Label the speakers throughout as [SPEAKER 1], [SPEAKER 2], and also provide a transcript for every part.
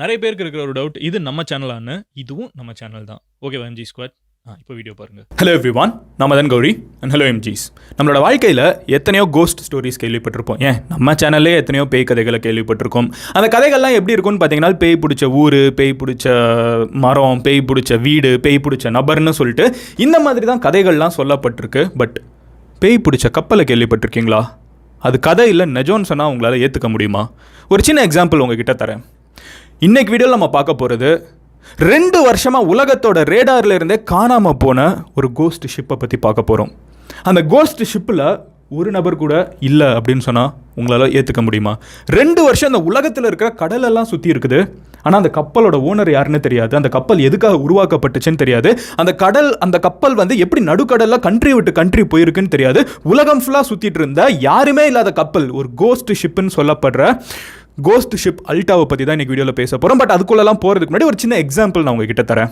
[SPEAKER 1] நிறைய பேருக்கு இருக்கிற ஒரு டவுட் இது நம்ம சேனலான்னு இதுவும் நம்ம சேனல் தான். ஓகே எம்ஜி ஸ்குவாட் ஆ இப்போ வீடியோ பாருங்க. ஹலோ எவ்ரி ஒன் நம்ம தான் கௌரி அண்ட் ஹலோ எம்ஜிஸ் நம்மளோட வாழ்க்கையில் எத்தனையோ கோஸ்ட் ஸ்டோரிஸ் கேள்விப்பட்டிருப்போம். ஏன்? நம்ம சேனல்லே எத்தனையோ பேய் கதைகளை கேள்விப்பட்டிருக்கோம். அந்த கதைகள்லாம் எப்படி இருக்கும்னு பார்த்தீங்கன்னா பேய் பிடிச்ச ஊர் பேய் பிடிச்ச மரம் பேய் பிடிச்ச வீடு பேய் பிடிச்ச நபர்னு சொல்லிட்டு இந்த மாதிரி தான் கதைகள்லாம் சொல்லப்பட்டிருக்கு. பட் பேய் பிடிச்ச கப்பலை கேள்விப்பட்டிருக்கீங்களா? அது கதை இல்லை நெஜோன்னு சொன்னால் உங்களால் ஏற்றுக்க முடியுமா? ஒரு சின்ன எக்ஸாம்பிள் உங்ககிட்ட தரேன். இன்னைக்கு வீடியோவில் நம்ம பார்க்க போகிறது ரெண்டு வருஷமாக உலகத்தோட ரேடாரில் இருந்தே காணாமல் போன ஒரு கோஸ்ட் ஷிப்பை பற்றி பார்க்க போகிறோம் அந்த கோஸ்ட் ஷிப்பில் ஒரு நபர் கூட இல்லை அப்படின்னு சொன்னால் உங்களால் ஏற்றுக்க முடியுமா? ரெண்டு வருஷம் அந்த உலகத்தில் இருக்கிற கடலெல்லாம் சுற்றி இருக்குது. ஆனால் அந்த கப்பலோட ஓனர் யாருன்னு தெரியாது. அந்த கப்பல் எதுக்காக உருவாக்கப்பட்டுச்சுன்னு தெரியாது. அந்த கடல் அந்த கப்பல் வந்து எப்படி நடுக்கடலில் கண்ட்ரி விட்டு கண்ட்ரி போயிருக்குன்னு தெரியாது. உலகம் ஃபுல்லாக சுற்றிட்டு இருந்த யாருமே இல்லாத கப்பல் ஒரு கோஸ்ட் ஷிப்புன்னு சொல்லப்படுற கோஸ்ட் ஷிப் அல்டாவை பற்றி தான் இன்றைக்கி வீடியோவில் பேச போகிறோம் பட் அதுக்குள்ளெல்லாம் போகிறதுக்கு முன்னாடி ஒரு சின்ன எக்ஸாம்பிள் நான் உங்ககிட்ட தரேன்.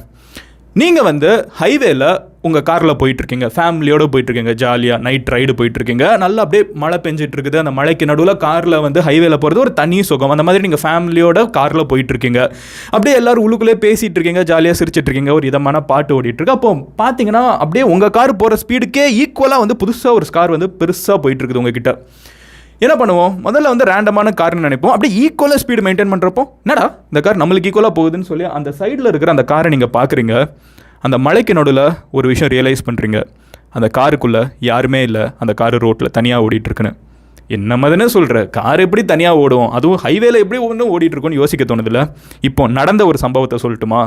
[SPEAKER 1] நீங்கள் வந்து ஹைவேல உங்கள் காரில் போயிட்டுருக்கீங்க. ஃபேமிலியோடு போயிட்டுருக்கீங்க. ஜாலியாக நைட் ரைடு போயிட்டுருக்கீங்க. நல்லா அப்படியே மழை பெஞ்சிட்டு இருக்குது அந்த மழைக்கு நடுவில் காரில் வந்து ஹைவேல போகிறது ஒரு தனி சுகம். அந்த மாதிரி நீங்கள் ஃபேமிலியோட காரில் போயிட்டுருக்கீங்க. அப்படியே எல்லாரும் உள்ளுக்குள்ளே பேசிகிட்டு இருக்கீங்க ஜாலியாக சிரிச்சிட்டு இருக்கீங்க ஒரு இதமான பாட்டு ஓடிட்டுருக்கு. அப்போ பார்த்தீங்கன்னா அப்படியே உங்கள் கார் போகிற ஸ்பீடுக்கே ஈக்குவலாக வந்து புதுசாக ஒரு கார் வந்து பெருசாக போயிட்டுருக்குது உங்ககிட்ட. என்ன பண்ணுவோம்? முதல்ல வந்து ரேண்டமான கார்னு நினைப்போம். அப்படியே ஈக்குவலாக ஸ்பீடு மெயின்டைன் பண்ணுறப்போ என்னடா இந்த கார் நம்மளுக்கு ஈக்குவலாக போகுதுன்னு சொல்லி அந்த சைடில் இருக்கிற அந்த காரை நீங்கள் பார்க்குறீங்க அந்த மலைக்கு நடுவில் ஒரு விஷயம் ரியலைஸ் பண்ணுறீங்க அந்த காருக்குள்ளே யாருமே இல்லை. அந்த காரு ரோட்டில் தனியாக ஓடிட்டுருக்குன்னு. என்ன மாதிரினே சொல்கிற கார் எப்படி தனியாக ஓடும்? அதுவும் ஹைவேல எப்படி ஒன்றும் ஓடிட்டுருக்குன்னு யோசிக்க தோணுதில்ல. இப்போ நடந்த ஒரு சம்பவத்தை சொல்லட்டுமா?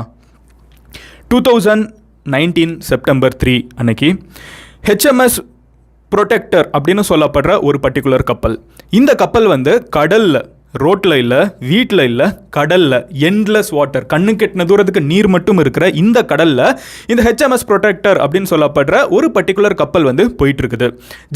[SPEAKER 1] Two thousand nineteen September three அன்னைக்கு ஹெச்எம்எஸ் ப்ரொடெக்டர் அப்படின்னு சொல்லப்படுற ஒரு பர்டிகுலர் கப்பல். இந்த கப்பல் வந்து கடலில் ரோட்டில் இல்லை வீட்டில் இல்லை கடலில் எண்ட்லெஸ் வாட்டர் கண்ணு கெட்டின தூரத்துக்கு நீர் மட்டும் இருக்கிற இந்த கடலில் இந்த ஹெச்எம்எஸ் ப்ரொடெக்டர் அப்படின்னு சொல்லப்படுற ஒரு பர்டிகுலர் கப்பல் வந்து போயிட்டு இருக்குது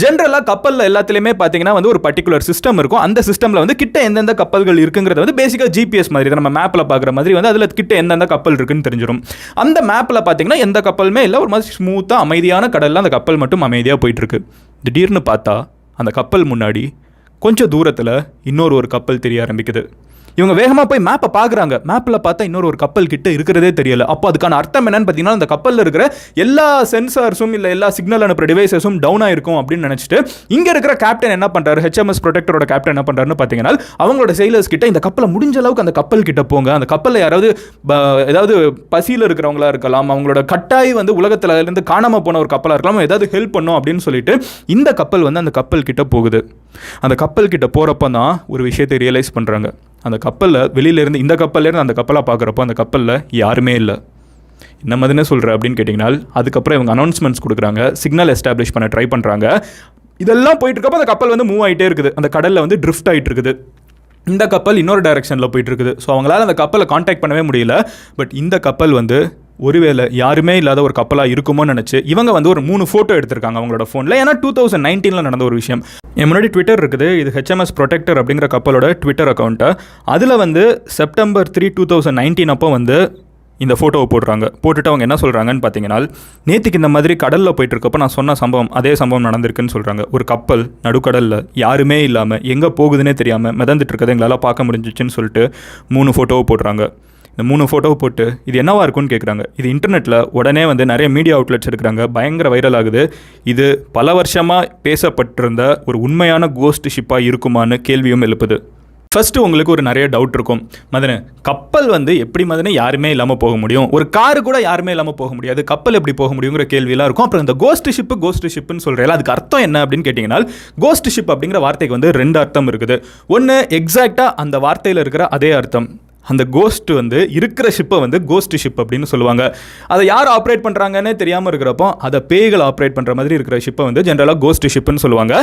[SPEAKER 1] ஜென்ரலாக கப்பலில் எல்லாத்துலேயுமே பார்த்தீங்கன்னா வந்து ஒரு பர்டிகுலர் சிஸ்டம் இருக்கும். அந்த சிஸ்டமில் வந்து கிட்ட எந்தெந்த கப்பல்கள் இருக்குங்கிறது வந்து பேசிக்காக ஜிபிஎஸ் மாதிரி தான் நம்ம மேப்பில் பார்க்குற மாதிரி வந்து அதில் கிட்ட எந்தெந்த கப்பல் இருக்குன்னு தெரிஞ்சிடும் அந்த மேப்பில் பார்த்தீங்கன்னா எந்த கப்பலுமே இல்லை. ஒரு மாதிரி ஸ்மூத்தாக அமைதியான கடலில் அந்த கப்பல் மட்டும் அமைதியாக போயிட்டுருக்கு. திடீர்னு பார்த்தா அந்த கப்பல் முன்னாடி கொஞ்சம் தூரத்தில் இன்னொரு ஒரு கப்பல் தெரிய ஆரம்பிக்குது. இவங்க வேகமாக போய் மேப்பை பார்க்குறாங்க மேப்பில் பார்த்தா இன்னொரு ஒரு கப்பல் கிட்ட இருக்கிறதே தெரியல. அப்போ அதுக்கான அர்த்தம் என்னன்னு பார்த்தீங்கன்னா அந்த கப்பலில் இருக்கிற எல்லா சென்சார்ஸும் இல்லை எல்லா சிக்னல் அனுப்புகிற டிவைசஸும் டவுன் ஆயிருக்கும் அப்படின்னு நினச்சிட்டு இங்கே இருக்கிற கேப்டன் என்ன பண்ணுறாரு ஹெச்எம்எஸ் ப்ரொடெக்டரோட கேப்டன் என்ன பண்ணுறாருன்னு பார்த்தீங்கன்னா அவங்களோட செயலர்ஸ் கிட்ட இந்த கப்பலை முடிஞ்ச அளவுக்கு அந்த கப்பல் கிட்ட போங்க. அந்த கப்பலில் யாராவது ஏதாவது பசியில் இருக்கிறவங்களா இருக்கலாம். அவங்களோட கட்டாய் வந்து உலகத்தில் இருந்து காணாமல் போன ஒரு கப்பலாக இருக்கலாம். ஏதாவது ஹெல்ப் பண்ணும் அப்படின்னு சொல்லிட்டு இந்த கப்பல் வந்து அந்த கப்பல் கிட்ட போகுது. அந்த கப்பல் கிட்ட போகிறப்ப தான் ஒரு விஷயத்தை ரியலைஸ் பண்ணுறாங்க அந்த கப்பலில் வெளியிலேருந்து இந்த கப்பல்லேருந்து அந்த கப்பலாக பார்க்குறப்போ அந்த கப்பலில் யாருமே இல்லை. என்ன மாதிரினே சொல்கிற அப்படின்னு கேட்டிங்கன்னா அதுக்கப்புறம் இவங்க அனௌன்ஸ்மெண்ட்ஸ் கொடுக்குறாங்க சிக்னல் எஸ்டாப்ளிஷ் பண்ண ட்ரை பண்ணுறாங்க இதெல்லாம் போயிட்டு இருக்கப்போ அந்த கப்பல் வந்து மூவ் ஆகிட்டே இருக்குது. அந்த கடலில் வந்து ட்ரிஃப்ட் ஆகிட்டு இருக்குது. இந்த கப்பல் இன்னொரு டைரக்ஷனில் போயிட்டு இருக்குது ஸோ அவங்களால அந்த கப்பலை காண்டாக்ட் பண்ணவே முடியல. பட் இந்த கப்பல் வந்து ஒருவேளை யாருமே இல்லாத ஒரு கப்பலாக இருக்குமோன்னு நினச்சி இவங்க வந்து ஒரு மூணு ஃபோட்டோ எடுத்திருக்காங்க அவங்களோட ஃபோனில் ஏன்னா டூ தௌசண்ட் நைன்டீனில் நடந்த ஒரு விஷயம். என் முன்னாடி ட்விட்டர் இருக்குது இது ஹெச்எம்எஸ் ப்ரொடெக்டர் அப்படிங்கிற கப்பலோட ட்விட்டர் அக்கௌண்ட்டை அதில் வந்து September three two thousand nineteen அப்போ வந்து இந்த ஃபோட்டோவை போடுறாங்க. போட்டுட்டு அவங்க என்ன சொல்கிறாங்கன்னு பார்த்தீங்கன்னா நேற்றுக்கு இந்த மாதிரி கடலில் போயிட்டுருக்கப்போ நான் சொன்ன சம்பவம் அதே சம்பவம் நடந்திருக்குன்னு சொல்கிறாங்க ஒரு கப்பல் நடுக்கடலில் யாருமே இல்லாமல் எங்கே போகுதுன்னே தெரியாமல் மிதந்துட்டு இருக்கதை எங்களால் பார்க்க முடிஞ்சிச்சுன்னு சொல்லிட்டு மூணு ஃபோட்டோவை போடுறாங்க. இந்த மூணு ஃபோட்டோவை போட்டு இது என்னவா இருக்கும்னு கேட்குறாங்க இது இன்டர்நெட்டில் உடனே வந்து நிறைய மீடியா அவுட்லெட்ஸ் எடுக்கிறாங்க. பயங்கர வைரல் ஆகுது. இது பல வருஷமாக பேசப்பட்டிருந்த ஒரு உண்மையான கோஸ்ட் ஷிப்பாக இருக்குமான்னு கேள்வியும் எழுப்புது. ஃபஸ்ட்டு உங்களுக்கு ஒரு நிறைய டவுட் இருக்கும். மதனு கப்பல் வந்து எப்படி மதனு யாருமே இல்லாமல் போக முடியும்? ஒரு காரு கூட யாருமே இல்லாமல் போக முடியாது. கப்பல் எப்படி போக முடியுங்கிற கேள்வியெல்லாம் இருக்கும். அப்புறம் இந்த கோஸ்ட் ஷிப்பு கோஸ்ட் ஷிப்புன்னு சொல்கிறேன் அதுக்கு அர்த்தம் என்ன அப்படின்னு கேட்டிங்கன்னா கோஸ்ட் ஷிப் அப்படிங்கிற வார்த்தைக்கு வந்து ரெண்டு அர்த்தம் இருக்குது. ஒன்று எக்ஸாக்டாக அந்த வார்த்தையில் இருக்கிற அதே அர்த்தம். அந்த கோஸ்ட் வந்து இருக்கிற ஷிப்பை வந்து கோஸ்ட் ஷிப் அப்படின்னு சொல்லுவாங்க. அதை யார் ஆப்ரேட் பண்ணுறாங்கன்னே தெரியாமல் இருக்கிறப்போ அதை பேய்கள் ஆப்ரேட் பண்ணுற மாதிரி இருக்கிற ஷிப்பை வந்து ஜென்ரலாக கோஸ்ட் ஷிப்னு சொல்லுவாங்க.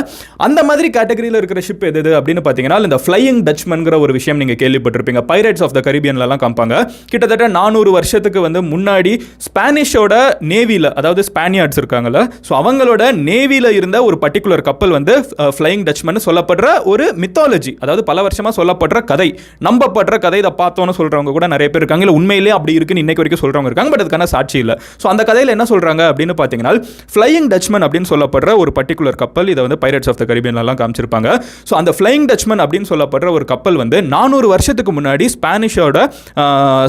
[SPEAKER 1] அந்த மாதிரி கேட்டகரியில் இருக்கிற ஷிப் எது எது அப்படின்னு பார்த்தீங்கன்னா இந்த ஃப்ளையிங் டச்மன்கிற ஒரு விஷயம் நீங்கள் கேள்விப்பட்டிருப்பீங்க. பைரட்ஸ் ஆஃப் த கரீபியன்லலாம் காமிப்பாங்க. கிட்டத்தட்ட நானூறு வருஷத்துக்கு வந்து முன்னாடி ஸ்பானிஷோட நேவியில் அதாவது ஸ்பானியார்ட்ஸ் இருக்காங்கல்ல ஸோ அவங்களோட நேவியில் இருந்த ஒரு பர்டிகுலர் கப்பல் வந்து ஃப்ளையிங் டச்மன் சொல்லப்படுற ஒரு மித்தாலஜி அதாவது பல வருஷமாக சொல்லப்படுற கதை நம்பப்படுற கதை இதை பார்த்து பார்த்தோன்னு சொல்கிறவங்க கூட நிறைய பேர் இருக்காங்க. இல்லை உண்மையிலேயே அப்படி இருக்குன்னு இன்னைக்கு வரைக்கும் சொல்கிறவங்க இருக்காங்க பட் அதுக்கான சாட்சி இல்லை. ஸோ அந்த கதையில் என்ன சொல்கிறாங்க அப்படின்னு பார்த்தீங்கன்னா ஃப்ளையிங் டச்மன் அப்படின்னு சொல்லப்படுற ஒரு பர்டிகுலர் கப்பல் இதை வந்து பைரட்ஸ் ஆஃப் த கரிபியன்லாம் காமிச்சிருப்பாங்க. ஸோ அந்த ஃப்ளையிங் டச்மன் அப்படின்னு சொல்லப்படுற ஒரு கப்பல் வந்து நானூறு வருஷத்துக்கு முன்னாடி ஸ்பானிஷோட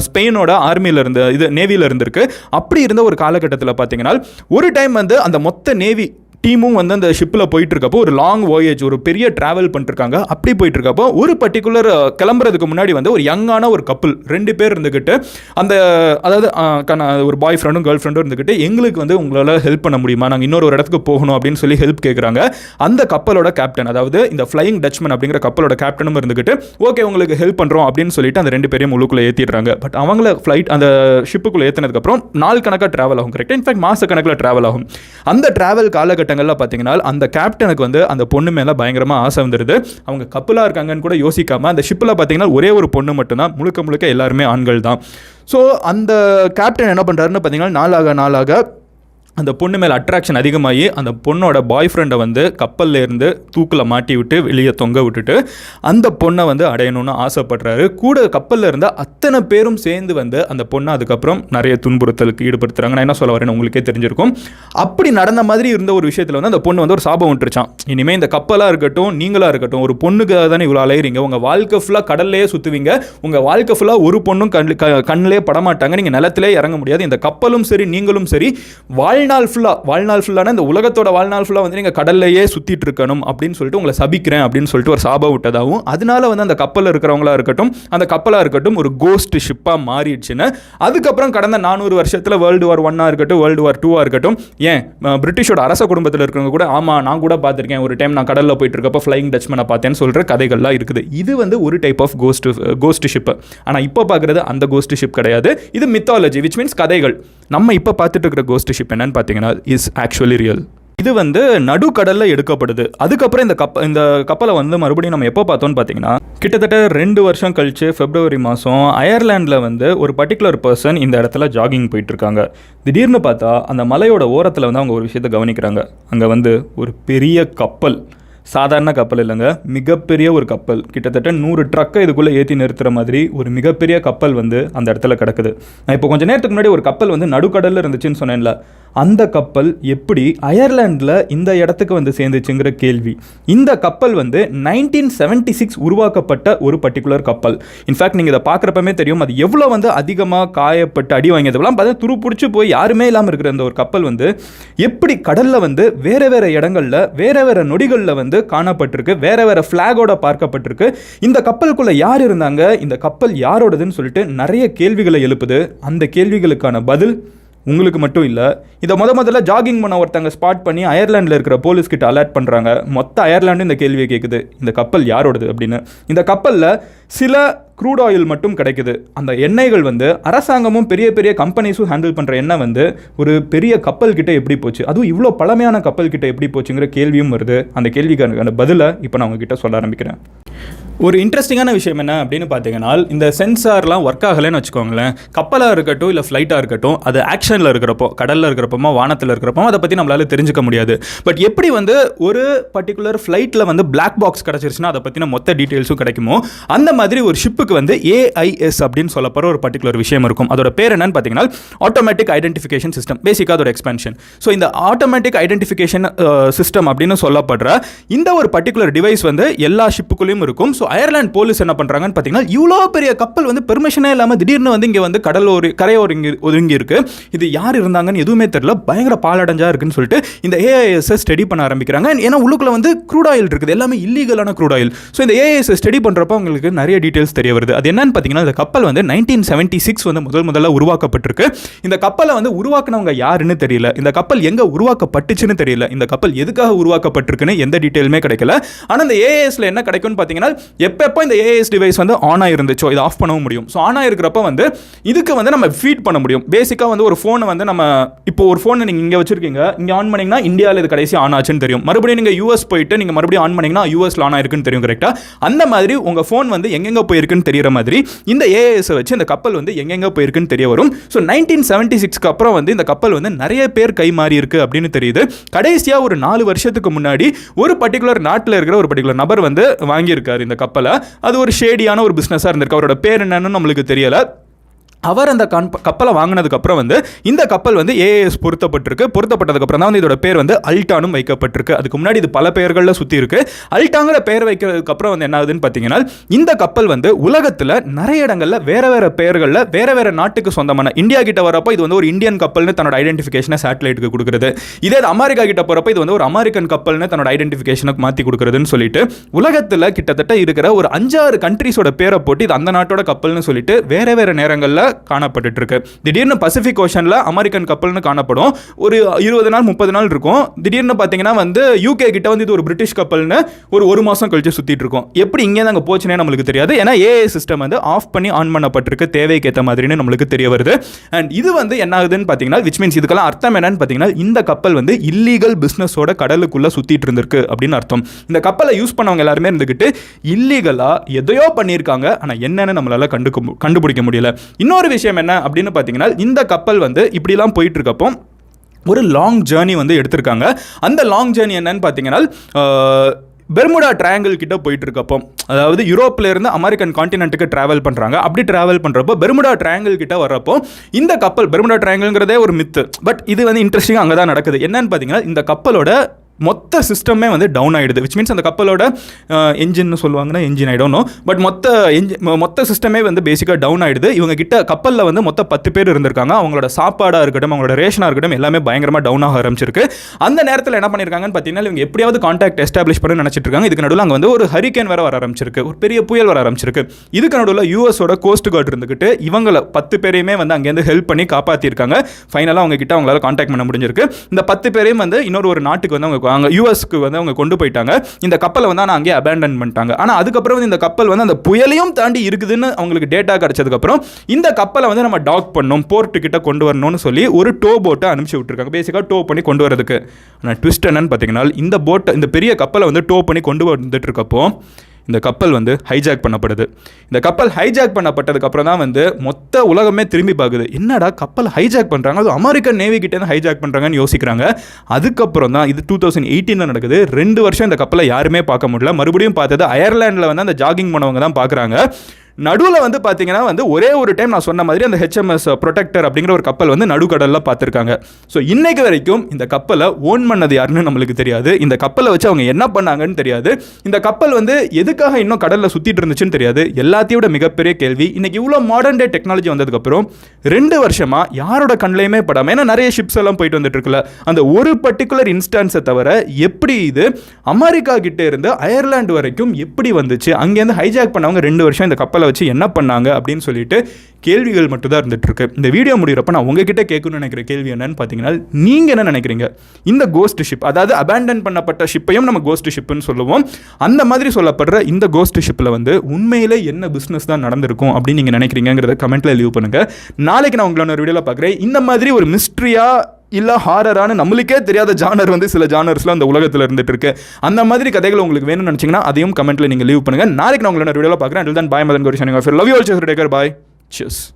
[SPEAKER 1] ஸ்பெயினோட ஆர்மியில் இருந்து இது நேவியில் இருந்திருக்கு. அப்படி இருந்த ஒரு காலகட்டத்தில் பார்த்தீங்கன்னா ஒரு டைம் வந்து அந்த மொத்த நேவி டீமும் வந்து அந்த ஷிப்பில் போயிட்டுருக்கப்போ ஒரு லாங் ஓயேஜ் ஒரு பெரிய ட்ராவல் பண்ணிருக்காங்க அப்படி போயிட்டு இருக்கப்போ ஒரு பர்டிகுலர் கிளம்புறதுக்கு முன்னாடி வந்து ஒரு யங்கான ஒரு கப்பல் ரெண்டு பேர் இருந்துக்கிட்டு அந்த அதாவது ஒரு பாய் ஃப்ரெண்டும் கேர்ள் ஃப்ரெண்டும் இருந்துக்கிட்டு எங்களுக்கு வந்து உங்களால் ஹெல்ப் பண்ண முடியுமா? நாங்கள் இன்னொரு ஒரு இடத்துக்கு போகணும் அப்படின்னு சொல்லி ஹெல்ப் கேட்குறாங்க அந்த கப்பலோட கேப்டன் அதாவது இந்த ஃப்ளையிங் டச்மேன் அப்படிங்கிற கப்பலோட கேப்டனும் இருந்துக்கிட்டு ஓகே உங்களுக்கு ஹெல்ப் பண்ணுறோம் அப்படின்னு சொல்லிட்டு அந்த ரெண்டு பேரையும் உள்ளுக்குள்ளே ஏற்றிடுறாங்க பட் அவங்கள ஃப்ளைட் அந்த ஷிப்புக்குள்ளே ஏற்றினதுக்கப்புறம் நாள் கணக்காக ட்ராவல் ஆகும் கரெக்டாக இன்ஃபேக்ட் மாத கணக்கில் ட்ராவல் ஆகும். அந்த ட்ராவல் காலகட்டங்களில் பார்த்தீங்கன்னா அந்த கேப்டனுக்கு வந்து அந்த பொண்ணு மேலே பயங்கரமாக ஆசை வந்துடுது அவங்க கப்பலாக இருக்காங்கன்னு கூட யோசிக்காம அந்த ஷிப்பில் பார்த்தீங்கன்னா ஒரே ஒரு பொண்ணு மட்டும்தான். முழுக்க முழுக்க எல்லாருமே ஆண்கள் தான். ஸோ அந்த கேப்டன் என்ன பண்ணுறாருன்னு பார்த்தீங்கன்னா நாளாக நாளாக அந்த பொண்ணு மேலே அட்ராக்ஷன் அதிகமாகி அந்த பொண்ணோட பாய் ஃப்ரெண்டை வந்து கப்பல்லேருந்து தூக்கில் மாட்டி விட்டு வெளியே தொங்க விட்டுட்டு அந்த பொண்ணை வந்து அடையணும்னு ஆசைப்படுறாரு. கூட கப்பலில் இருந்த அத்தனை பேரும் சேர்ந்து வந்து அந்த பொண்ணை அதுக்கப்புறம் நிறைய துன்புறுத்தலுக்கு ஈடுபடுத்துறாங்க. நான் என்ன சொல்ல வரேன்னு உங்களுக்கே தெரிஞ்சிருக்கும். அப்படி நடந்த மாதிரி இருந்த ஒரு விஷயத்தில் வந்து அந்த பொண்ணு வந்து ஒரு சாபம் விட்டுருச்சான் இனிமேல் இந்த கப்பலாக இருக்கட்டும் நீங்களாக இருக்கட்டும் ஒரு பொண்ணுக்காக தானே இவ்வளோ அலையிறீங்க. உங்கள் வாழ்க்கை ஃபுல்லாக கடல்லையே சுற்றுவீங்க உங்கள் வாழ்க்கை ஃபுல்லாக ஒரு பொண்ணும் கண் க கண்ணிலே படமாட்டாங்க. நீங்கள் நிலத்திலே இறங்க முடியாது. இந்த கப்பலும் சரி நீங்களும் சரி வாழ்நாள் ஃபுல்லாக வாழ்நாள் ஃபுல்லான இந்த உலகத்தோட வாழ்நாள் ஃபுல்லாக வந்து நீங்கள் கடல்லையே சுற்றிட்டு இருக்கணும் அப்படின்னு சொல்லிட்டு உங்களை சபிக்கிறேன் அப்படின்னு சொல்லிட்டு ஒரு சாபம் விட்டதாகவும் அதனால வந்து அந்த கப்பலில் இருக்கிறவங்களா இருக்கட்டும் அந்த கப்பலாக இருக்கட்டும் ஒரு கோஸ்ட் ஷிப்பாக மாறிடுச்சுன்னு. அதுக்கப்புறம் கடந்த நானூறு வருஷத்தில் வேர்ல்டு வார் ஒன்னாக இருக்கட்டும் வேர்ல்டு வார் டூவாக இருக்கட்டும் ஏன் பிரிட்டிஷோட அரச குடும்பத்தில் இருக்கிறவங்க கூட ஆமாம் நான் கூட பார்த்துருக்கேன். ஒரு டைம் நான் கடலில் போயிட்டு இருக்கப்போ ஃப்ளைங் டச்மனை பார்த்தேன்னு சொல்கிற கதைகள்லாம் இருக்குது. இது வந்து ஒரு type of ghost ghost ship ஆனால் இப்போ பார்க்குறது அந்த கோஸ்ட் ஷிப் கிடையாது. இது மித்தாலஜி விச் மீன்ஸ் கதைகள். நம்ம இப்போ பார்த்துட்டு இருக்கிற கோஸ்ட் ஷிப் என்னன்னு பார்த்தீங்கன்னா இஸ் ஆக்சுவலி ரியல் இது வந்து நடுக்கடலில் எடுக்கப்படுது. அதுக்கப்புறம் இந்த கப்ப இந்த கப்பலை வந்து மறுபடியும் நம்ம எப்போ பார்த்தோம்னு பார்த்தீங்கன்னா கிட்டத்தட்ட ரெண்டு வருஷம் கழிச்சு பிப்ரவரி மாதம் அயர்லாண்டில் வந்து ஒரு பர்டிகுலர் பர்சன் இந்த இடத்துல ஜாகிங் போயிட்டுருக்காங்க. திடீர்னு பார்த்தா அந்த மலையோட ஓரத்தில் வந்து அவங்க ஒரு விஷயத்தை கவனிக்கிறாங்க. அங்கே வந்து ஒரு பெரிய கப்பல். சாதாரண கப்பல் இல்லைங்க மிகப்பெரிய ஒரு கப்பல். கிட்டத்தட்ட நூறு ட்ரக்கை இதுக்குள்ளே ஏற்றி நிறுத்துகிற மாதிரி ஒரு மிகப்பெரிய கப்பல் வந்து அந்த இடத்துல கிடக்குது. நான் இப்போ கொஞ்சம் நேரத்துக்கு முன்னாடி ஒரு கப்பல் வந்து நடுக்கடலில் இருந்துச்சுன்னு சொன்னேன்ல. அந்த கப்பல் எப்படி அயர்லாண்டில் இந்த இடத்துக்கு வந்து சேர்ந்துச்சுங்கிற கேள்வி. இந்த கப்பல் வந்து நைன்டீன் செவன்டி சிக்ஸ் உருவாக்கப்பட்ட ஒரு பர்டிகுலர் கப்பல். இன்ஃபேக்ட் நீங்கள் இதை பார்க்குறப்பமே தெரியும் அது எவ்வளோ வந்து அதிகமாக காயப்பட்டு அடி வாங்கியதுலாம் பார்த்தா துரு பிடிச்சி போய் யாருமே இல்லாமல் இருக்கிற அந்த ஒரு கப்பல் வந்து எப்படி கடலில் வந்து வேறு வேறு இடங்களில் வேறு வேறு நொடிகளில் வந்து காணப்பட்டிருக்கு வேறு வேறு ஃப்ளாகோட பார்க்கப்பட்டிருக்கு. இந்த கப்பலுக்குள்ளே யார் இருந்தாங்க இந்த கப்பல் யாரோடதுன்னு சொல்லிட்டு நிறைய கேள்விகளை எழுப்புது. அந்த கேள்விகளுக்கான பதில் உங்களுக்கு மட்டும் இல்லை இதை முத முதல்ல ஜாகிங் பண்ண ஒருத்தங்க ஸ்பாட் பண்ணி அயர்லாண்டில் இருக்கிற போலீஸ் கிட்ட அலர்ட் பண்ணுறாங்க மொத்த அயர்லாண்டும் இந்த கேள்வியை கேட்குது இந்த கப்பல் யாரோடது அப்படின்னு. இந்த கப்பலில் சில க்ரூட் ஆயில் மட்டும் கிடைக்குது. அந்த எண்ணெய்கள் வந்து அரசாங்கமும் பெரிய பெரிய கம்பெனிஸும் ஹேண்டில் பண்ணுற எண்ணெய் வந்து ஒரு பெரிய கப்பல் கிட்ட எப்படி போச்சு? அதுவும் இவ்வளோ பழமையான கப்பல் கிட்ட எப்படி போச்சுங்கிற கேள்வியும் வருது. அந்த கேள்விக்கான பதிலை இப்போ நான் உங்ககிட்ட சொல்ல ஆரம்பிக்கிறேன். ஒரு இன்ட்ரெஸ்டிங்கான விஷயம் என்ன அப்படின்னு பார்த்தீங்கன்னா இந்த சென்சார்லாம் ஒர்க் ஆகலைன்னு வச்சுக்கோங்களேன். கப்பலாக இருக்கட்டும் இல்லை ஃப்ளைட்டாக இருக்கட்டும் அது ஆக்ஷனில் இருக்கிறப்போ கடலில் இருக்கிறப்பமா வானத்தில் இருக்கிறப்போ அதை பற்றி நம்மளால தெரிஞ்சுக்க முடியாது. பட் எப்படி வந்து ஒரு பர்டிகுலர் ஃப்ளைட்டில் வந்து பிளாக் பாக்ஸ் கிடச்சிருச்சுன்னா அதை பற்றின மொத்த டீட்டெயில்ஸும் கிடைக்குமோ அந்த மாதிரி ஒரு ஷிப்புக்கு வந்து ஏஐஎஸ் அப்படின்னு சொல்லப்படுற ஒரு பர்டிகுலர் விஷயம் இருக்கும். அதோட பேர் என்னன்னு பார்த்தீங்கன்னா ஆட்டோமேட்டிக் ஐடென்டிஃபிகேஷன் சிஸ்டம் பேசிக்காக அதோட எக்ஸ்பென்ஷன் ஸோ இந்த ஆட்டோமேட்டிக் ஐடென்டிஃபிகேஷன் சிஸ்டம் அப்படின்னு சொல்லப்படுற இந்த ஒரு பர்டிகுலர் டிவைஸ் வந்து எல்லா ஷிப்புக்குள்ளேயும் இருக்கும். ஸோ அயர்லாந்து போலீஸ் என்ன பண்ணுறாங்கன்னு பார்த்தீங்கன்னா இவ்வளோ பெரிய கப்பல் வந்து பெர்மிஷனே இல்லாமல் திடீர்னு வந்து இங்கே வந்து கடல் ஒரு கரையோர் ஒதுங்கி இருக்கு இது யார் இருந்தாங்கன்னு எதுவுமே தெரியல. பயங்கர பாலடைஞ்சா இருக்குன்னு சொல்லிட்டு இந்த ஏஐஎஸ்எஸ் ஸ்டடி பண்ண ஆரம்பிக்கிறாங்க. ஏன்னா உள்ளுக்குள்ள வந்து க்ரூட் ஆயில் இருக்குது. எல்லாமே இல்லீகலான க்ரூட் ஆயில் ஸோ இந்த ஏஐஎஸ் ஸ்டடி பண்ணுறப்போ உங்களுக்கு நிறைய டீட்டெயில்ஸ் தெரிய வருது. அது என்னன்னு பார்த்தீங்கன்னா இந்த கப்பல் வந்து நைன்டீன் செவன்ட்டி சிக்ஸ் வந்து முதல் முதல்ல உருவாக்கப்பட்டிருக்கு. இந்த கப்பலை வந்து உருவாக்குனவங்க யாருன்னு தெரியல. இந்த கப்பல் எங்கே உருவாக்கப்பட்டுச்சுன்னு தெரியல. இந்த கப்பல் எதுக்காக உருவாக்கப்பட்டிருக்குன்னு எந்த டீட்டெயிலுமே கிடைக்கல. ஆனால் இந்த ஏஎஸ்ல என்ன கிடைக்கும்னு பார்த்தீங்கன்னா எப்பப்போ இந்த ஏஎஸ் டிவைஸ் வந்து ஆன் ஆகிருந்துச்சோ இதை ஆஃப் பண்ணவும் முடியும். ஸோ ஆன் ஆகிருக்கிறப்ப வந்து இதுக்கு வந்து நம்ம ஃபீட் பண்ண முடியும். பேசிக்காக வந்து ஒரு ஃபோனை வந்து நம்ம இப்போ ஒரு ஃபோனை நீங்கள் இங்கே வச்சுருக்கீங்க இங்கே ஆன் பண்ணீங்கன்னா இந்தியாவில் இது கடைசி ஆன் ஆச்சுன்னு தெரியும். மறுபடியும் நீங்கள் யூஎஸ் போயிட்டு நீங்கள் மறுபடியும் ஆன் பண்ணிங்கன்னா யூஎஸ் ஆன் ஆயிருக்குன்னு தெரியும் கரெக்டாக அந்த மாதிரி உங்கள் ஃபோன் வந்து எங்கெங்கே போயிருக்குன்னு தெரிகிற மாதிரி இந்த ஏஎஸ் வச்சு இந்த கப்பல் வந்து எங்கெங்கே போயிருக்குன்னு தெரிய வரும். ஸோ நைன்டீன் செவன்ட்டி சிக்ஸ்க்கு அப்புறம் வந்து இந்த கப்பல் வந்து நிறைய பேர் கை மாறி இருக்கு அப்படின்னு தெரியுது. கடைசியாக ஒரு நாலு வருஷத்துக்கு முன்னாடி ஒரு பர்டிகுலர் நாட்டில் இருக்கிற ஒரு பர்டிகுலர் நபர் வந்து வாங்கியிருக்காரு இந்த கப்பல் அது ஒரு ஷேடியான ஒரு பிஸ்னஸாக இருந்திருக்கு. அவரோட பேர் என்னன்னு நம்மளுக்கு தெரியலை. அவர் அந்த கண் கப்பலை வாங்கினதுக்கப்புறம் வந்து இந்த கப்பல் வந்து ஏஎஸ் பொருத்தப்பட்டிருக்கு. பொருத்தப்பட்டதுக்கப்புறம் தான் வந்து இதோட பேர் வந்து அல்டானும் வைக்கப்பட்டிருக்கு. அதுக்கு முன்னாடி இது பல பெயர்களில் சுற்றி இருக்கு. அல்டாங்கிற பெயர் வைக்கிறதுக்கப்புறம் வந்து என்ன ஆகுதுன்னு பார்த்தீங்கன்னா இந்த கப்பல் வந்து உலகத்தில் நிறைய இடங்களில் வேற வேற பெயர்களில் வேற வேற நாட்டுக்கு சொந்தமான இந்தியா கிட்ட வரப்போ இது வந்து ஒரு இந்தியன் கப்பல்னு தன்னோட ஐடென்டிஃபிகேஷனை சேட்டலைட்டுக்கு கொடுக்குறது. இதே அமெரிக்கா கிட்ட போகிறப்ப இது வந்து ஒரு அமெரிக்கன் கப்பல்னு தன்னோட ஐடென்டிஃபிகேஷனுக்கு மாற்றி கொடுக்குறதுன்னு சொல்லிட்டு உலகத்தில் கிட்டத்தட்ட இருக்கிற ஒரு அஞ்சாறு கண்ட்ரிஸோட பேரை போட்டு இது அந்த நாட்டோட கப்பல்னு சொல்லிட்டு வேற வேற நேரங்களில் காணப்பட்டுட்டு இருக்கு திடீர்னு பசிபிக் ஓஷனில் அமெரிக்கன் கப்பல்னு காணப்படும். ஒரு இருபது நாள் முப்பது நாள் இருக்கும். திடீர்னு பார்த்தீங்கன்னா வந்து யூகே கிட்ட வந்து இது ஒரு பிரிட்டிஷ் கப்பல்னு ஒரு ஒரு மாதம் கழிச்சு சுற்றிட்டு இருக்கும். எப்படி இங்கே அங்கே போச்சுனே நம்மளுக்கு தெரியாது. ஏன்னா ஏஐ சிஸ்டம் வந்து ஆஃப் பண்ணி ஆன் பண்ணப்பட்டிருக்கு. தேவைக்கு ஏற்ற மாதிரின்னு நம்மளுக்கு தெரிய வருது. அண்ட் இது வந்து என்ன ஆகுதுன்னு பார்த்தீங்கன்னா விச் மீன்ஸ் இதுக்கெல்லாம் அர்த்தம் என்னன்னு பார்த்தீங்கன்னா இந்த கப்பல் வந்து இல்லீகல் பிஸ்னஸோட கடலுக்குள்ளே சுற்றிட்டு இருந்திருக்கு அப்படின்னு அர்த்தம். இந்த கப்பலை யூஸ் பண்ணவங்க எல்லாருமே இருந்துக்கிட்டு இல்லீகலாக எதையோ பண்ணியிருக்காங்க. ஆனால் என்னென்னு நம்மளால கண்டுக்க கண்டுபிடிக்க முடியல. இன்னொரு விஷயம் என்ன அப்படின்னு பார்த்தீங்கன்னா இந்த கப்பல் வந்து இப்படிலாம் போயிட்டு இருக்கப்போ ஒரு லாங் ஜேர்னி வந்து எடுத்திருக்காங்க. அந்த லாங் ஜேர்னி என்னன்னு பார்த்தீங்கன்னா பெர்முடா ட்ரையாங்கிள் கிட்ட போயிட்டு இருக்கப்போ அதாவது யூரோப்ல இருந்து அமெரிக்கன் காண்டினென்ட்டுக்கு டிராவல் பண்ணுறாங்க அப்படி டிராவல் பண்ணுறப்போ பெர்முடா ட்ரையாங்கிள் கிட்ட வர்றப்போ இந்த கப்பல் பெர்முடா ட்ரையாங்கிள்ங்கிறதே ஒரு மித்து பட் இது வந்து இன்ட்ரெஸ்டிங்காக அங்கே தான் நடக்குது. என்னன்னு பார்த்தீங்கன்னா இந்த கப்பலோட மொத்த சிஸ்டமே வந்து டவுன் ஆகிடுது விச் மீன்ஸ் அந்த கப்பலோட என்ஜின்னு சொல்லுவாங்கன்னா என்ஜின் ஆகிடணும் பட் மொத்த என்ஜின் மொத்த சிஸ்டமே வந்து பேசிக்காக டவுன் ஆகிடுது இவங்க கிட்ட கப்பலில் வந்து மொத்த பத்து பேர் இருந்திருக்காங்க. அவங்களோட சாப்பாடாக இருக்கட்டும் அவங்களோட ரேஷனாக இருக்கட்டும் எல்லாமே பயங்கரமாக டவுன் ஆக ஆரம்பிச்சிருக்கு. அந்த நேரத்தில் என்ன பண்ணியிருக்காங்கன்னு பார்த்தீங்கன்னா இவங்க எப்படியாவது கான்டாக்ட் எஸ்டாப்ளிஷ் பண்ணி நினச்சிட்டு இருக்காங்க. இதுக்கு நடுவில் அங்கே வந்து ஒரு ஹரிகேன் வேறு வர ஆரம்பிச்சிருக்கு. ஒரு பெரிய புயல் வர ஆரம்பிச்சிருக்கு. இதுக்கு நடுவில் யூஎஸோட கோஸ்ட் கார்டு இருந்துக்கிட்டு இவங்கள பத்து பேரையுமே வந்து அங்கேருந்து ஹெல்ப் பண்ணி காப்பாற்றிருக்காங்க ஃபைனலாக அவங்க கிட்ட அவங்களால காண்டாக்ட் பண்ண முடிஞ்சிருக்கு. இந்த பத்து பேரையும் வந்து இன்னொரு ஒரு நாட்டுக்கு வந்து அவங்க அங்கே யூஎஸ்க்கு வந்து அவங்க கொண்டு போயிட்டாங்க. இந்த கப்பலை வந்து ஆனால் அங்கேயே அபேண்டன் பண்ணிட்டாங்க. ஆனால் அதுக்கப்புறம் வந்து இந்த கப்பல் வந்து அந்த புயலையும் தாண்டி இருக்குதுன்னு அவங்களுக்கு டேட்டா கிடைச்சதுக்கப்புறம் இந்த கப்பலை வந்து நம்ம டாக் பண்ணணும் போர்ட்டு கிட்ட கொண்டு வரணும்னு சொல்லி ஒரு டோ போட்டை அனுப்பிச்சு விட்டுருக்காங்க. பேசிக்காக டோ பண்ணி கொண்டு வரதுக்கு. ஆனால் ட்விஸ்ட் என்னன்னு பார்த்தீங்கன்னா இந்த போட்டை இந்த பெரிய கப்பலை வந்து டோ பண்ணி கொண்டு வந்துட்டு இருக்கப்போ இந்த கப்பல் வந்து ஹைஜாக் பண்ணப்படுது. இந்த கப்பல் ஹைஜாக் பண்ணப்பட்டதுக்கு அப்புறம் தான் வந்து மொத்த உலகமே திரும்பி பார்க்குது என்னடா கப்பல் ஹைஜாக் பண்ணுறாங்க அது அமெரிக்கன் நேவி கிட்டேருந்து ஹைஜாக் பண்ணுறாங்கன்னு யோசிக்கிறாங்க. அதுக்கப்புறம் தான் இது டூ தௌசண்ட் எயிட்டீனில் நடக்குது. ரெண்டு வருஷம் இந்த கப்பலை யாருமே பார்க்க முடியல. மறுபடியும் பார்த்தது அயர்லாண்டில் வந்து அந்த ஜாகிங் பண்ணவங்க தான் பார்க்குறாங்க. நடுவில் வந்து பார்த்தீங்கன்னா வந்து ஒரே ஒரு டைம் நான் சொன்ன மாதிரி அந்த ஹெச்எம்எஸ் ப்ரொடெக்டர் அப்படிங்கிற ஒரு கப்பல் வந்து நடுக்கடலில் பார்த்துருக்காங்க ஸோ இன்னைக்கு வரைக்கும் இந்த கப்பலை ஓன் பண்ணது யாருன்னு நம்மளுக்கு தெரியாது. இந்த கப்பலை வச்சு அவங்க என்ன பண்ணாங்கன்னு தெரியாது. இந்த கப்பல் வந்து எதுக்காக இன்னும் கடலில் சுற்றிட்டு இருந்துச்சுன்னு தெரியாது. எல்லாத்தையும் மிகப்பெரிய கேள்வி. இன்னைக்கு இவ்வளோ மாடர்ன் டே டெக்னாலஜி வந்ததுக்கப்புறம் ரெண்டு வருஷமாக யாரோட கண்ணிலையுமே படாமல் ஏன்னா நிறைய ஷிப்ஸ் எல்லாம் போயிட்டு வந்துட்டு இருக்குல்ல அந்த ஒரு பர்டிகுலர் இன்ஸ்டான்ஸை தவிர எப்படி இது அமெரிக்கா கிட்டே இருந்து அயர்லாண்டு வரைக்கும் எப்படி வந்துச்சு? அங்கேருந்து ஹைஜாக் பண்ணவங்க ரெண்டு வருஷம் இந்த கப்பலை வச்சு என்ன பண்ணாங்க அப்படின்னு சொல்லிட்டு கேள்விகள் மட்டும் தான் இருந்துட்டு இருக்கு இந்த வீடியோ முடிகிறப்ப நான் உங்ககிட்ட கேட்கணும்னு நினைக்கிற கேள்வி என்னன்னு பார்த்தீங்கன்னா நீங்கள் என்ன நினைக்கிறீங்க? இந்த கோஸ்ட் ஷிப் அதாவது அபேண்டன் பண்ணப்பட்ட ஷிப்பையும் நம்ம கோஸ்ட் ஷிப்னு சொல்லுவோம். அந்த மாதிரி சொல்லப்படுற இந்த கோஸ்ட் ஷிப்பில் வந்து உண்மையிலே என்ன பிஸ்னஸ் தான் நடந்திருக்கும் அப்படின்னு நீங்கள் நினைக்கிறீங்கிறத கமெண்ட்ல லீவ் பண்ணுங்கள் நாளைக்கு நான் உங்களோட ஒரு வீடியோவில் பார்க்குறேன். இந்த மாதிரி ஒரு மிஸ்ட்ரியாக இல்லை ஹாரரான நம்மளுக்கே தெரியாத ஜானர் வந்து சில ஜானர்ஸ்லாம் அந்த உலகத்தில் இருந்துட்டு இருக்கு அந்த மாதிரி கதைகள் உங்களுக்கு வேணும்னு நினச்சிங்கன்னா அதையும் கமெண்ட்டில் நீங்கள் லீவ் பண்ணுங்கள் நாளைக்கு நான் உங்களோட வீடியோவில் பார்க்குறேன். தான் bye Madan Gowri love you all take care bye சஸ்